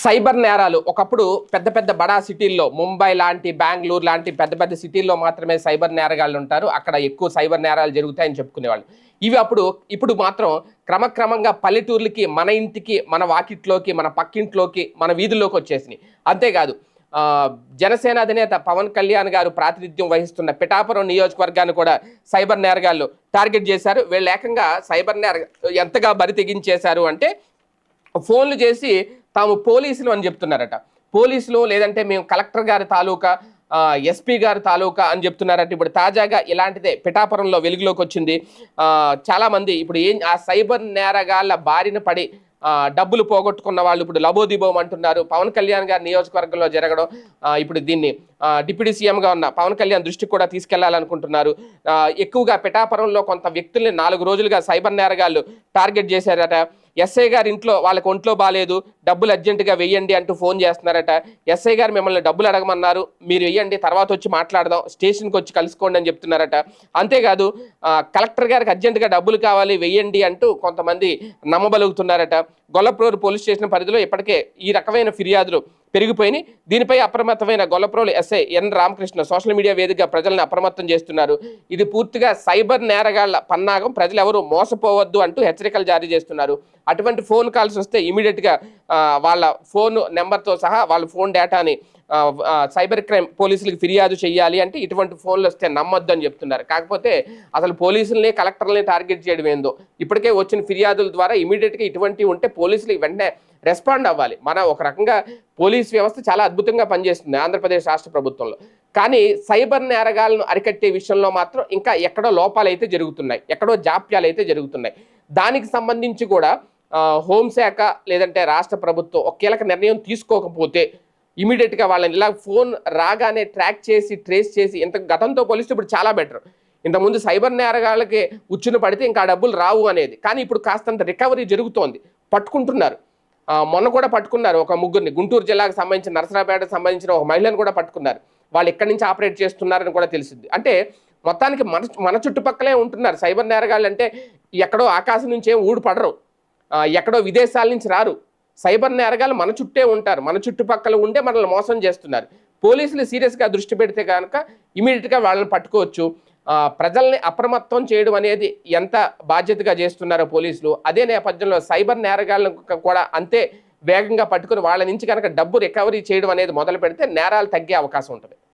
Cyber నేరాలు. ఒకప్పుడు పెద్ద పెద్ద బడా సిటీల్లో ముంబై లాంటి బెంగళూరు లాంటి పెద్ద పెద్ద సిటీల్లో మాత్రమే సైబర్ నేరగాళ్ళు ఉంటారు. అక్కడ ఎక్కువ సైబర్ నేరాలు జరుగుతాయని చెప్పుకునేవాళ్ళు. ఇవి అప్పుడు ఇప్పుడు మాత్రం క్రమక్రమంగా పల్లెటూర్లకి మన ఇంటికి మన వాకిట్లోకి మన పక్కింట్లోకి మన వీధుల్లోకి వచ్చేసినాయి. అంతేకాదు జనసేన అధినేత పవన్ కళ్యాణ్ గారు ప్రాతినిధ్యం వహిస్తున్న పిఠాపురం నియోజకవర్గాన్ని కూడా సైబర్ నేరగాళ్ళు టార్గెట్ చేశారు. వీళ్ళు ఏకంగా సైబర్ నేర ఎంతగా బరి తెగించేశారు అంటే ఫోన్లు చేసి తాము పోలీసులు అని చెప్తున్నారట. పోలీసులు లేదంటే మేము కలెక్టర్ గారి తాలూకా ఎస్పీ గారి తాలూకా అని చెప్తున్నారట. ఇప్పుడు తాజాగా ఇలాంటిదే పిఠాపురంలో వెలుగులోకి వచ్చింది. చాలామంది ఇప్పుడు ఏం ఆ సైబర్ నేరగాళ్ళ బారిన పడి డబ్బులు పోగొట్టుకున్న వాళ్ళు ఇప్పుడు లబోదిబోం అంటున్నారు. పవన్ కళ్యాణ్ గారి నియోజకవర్గంలో జరగడం ఇప్పుడు దీన్ని డిప్యూటీ సీఎంగా ఉన్న పవన్ కళ్యాణ్ దృష్టికి కూడా తీసుకెళ్ళాలనుకుంటున్నారు. ఎక్కువగా పిఠాపురంలో కొంత వ్యక్తుల్ని నాలుగు రోజులుగా సైబర్ నేరగాళ్ళు టార్గెట్ చేశారట. ఎస్ఐ గారి ఇంట్లో వాళ్ళకి ఒంట్లో బాగాలేదు డబ్బులు అర్జెంటుగా వెయ్యండి అంటూ ఫోన్ చేస్తున్నారట. ఎస్ఐ గారు మిమ్మల్ని డబ్బులు అడగమన్నారు మీరు వెయ్యండి తర్వాత వచ్చి మాట్లాడదాం స్టేషన్కి వచ్చి కలుసుకోండి అని చెప్తున్నారట. అంతేకాదు కలెక్టర్ గారికి అర్జెంటుగా డబ్బులు కావాలి వెయ్యండి అంటూ కొంతమంది నమ్మబలుగుతున్నారట. గొల్లప్రూరు పోలీస్ స్టేషన్ పరిధిలో ఇప్పటికే ఈ రకమైన ఫిర్యాదులు పెరిగిపోయినాయి. దీనిపై అప్రమత్తమైన Gollaprolu SI N Ramakrishna social media వేదికగా ప్రజలను అప్రమత్తం చేస్తున్నారు. ఇది పూర్తిగా సైబర్ నేరగాళ్ళ పన్నాగం. ప్రజలు ఎవరు మోసపోవద్దు అంటూ హెచ్చరికలు జారీ చేస్తున్నారు. అటువంటి ఫోన్ కాల్స్ వస్తే ఇమీడియట్గా వాళ్ళ ఫోన్ నెంబర్తో సహా వాళ్ళ ఫోన్ డేటాని సైబర్ క్రైమ్ పోలీసులకు ఫిర్యాదు చేయాలి అంటే ఇటువంటి ఫోన్లు వస్తే నమ్మొద్దు అని చెప్తున్నారు. కాకపోతే అసలు పోలీసుల్ని కలెక్టర్లని టార్గెట్ చేయడం ఏందో? ఇప్పటికే వచ్చిన ఫిర్యాదుల ద్వారా ఇమీడియట్గా ఇటువంటివి ఉంటే పోలీసులు వెంటనే రెస్పాండ్ అవ్వాలి. మన ఒక రకంగా పోలీస్ వ్యవస్థ చాలా అద్భుతంగా పనిచేస్తుంది ఆంధ్రప్రదేశ్ రాష్ట్ర ప్రభుత్వంలో. కానీ సైబర్ నేరగాలను అరికట్టే విషయంలో మాత్రం ఇంకా ఎక్కడో లోపాలు అయితే జరుగుతున్నాయి. ఎక్కడో జాప్యాలు అయితే జరుగుతున్నాయి. దానికి సంబంధించి కూడా హోంశాఖ లేదంటే రాష్ట్ర ప్రభుత్వం ఒక కీలక నిర్ణయం తీసుకోకపోతే ఇమీడియట్గా వాళ్ళని ఇలా ఫోన్ రాగానే ట్రాక్ చేసి ట్రేస్ చేసి ఇంత గతంతో పోలిస్తే ఇప్పుడు చాలా బెటర్. ఇంతకుముందు సైబర్ నేరగాళ్ళకి ఉచ్చును పడితే ఇంకా డబ్బులు రావు అనేది. కానీ ఇప్పుడు కాస్తంత రికవరీ జరుగుతోంది. పట్టుకుంటున్నారు. మొన్న కూడా పట్టుకున్నారు ఒక ముగ్గురిని. గుంటూరు జిల్లాకు సంబంధించిన నరసరాపేటకు సంబంధించిన ఒక మహిళను కూడా పట్టుకున్నారు. వాళ్ళు ఎక్కడి నుంచి ఆపరేట్ చేస్తున్నారని కూడా తెలిసింది. అంటే మొత్తానికి మన మన చుట్టుపక్కలే ఉంటున్నారు. సైబర్ నేరగాళ్ళు అంటే ఎక్కడో ఆకాశం నుంచి ఏం ఊడిపడరు ఎక్కడో విదేశాల నుంచి రారు. సైబర్ నేరగాళ్ళు మన చుట్టే ఉంటారు. మన చుట్టుపక్కల ఉండే మనల్ని మోసం చేస్తున్నారు. పోలీసులు సీరియస్గా దృష్టి పెడితే కనుక ఇమీడియట్గా వాళ్ళని పట్టుకోవచ్చు. ప్రజల్ని అప్రమత్తం చేయడం అనేది ఎంత బాధ్యతగా చేస్తున్నారో పోలీసులు అదే నేపథ్యంలో సైబర్ నేరగాళ్ళను కూడా అంతే వేగంగా పట్టుకుని వాళ్ళ నుంచి కనుక డబ్బు రికవరీ చేయడం అనేది మొదలు పెడితే నేరాలు తగ్గే అవకాశం ఉంటుంది.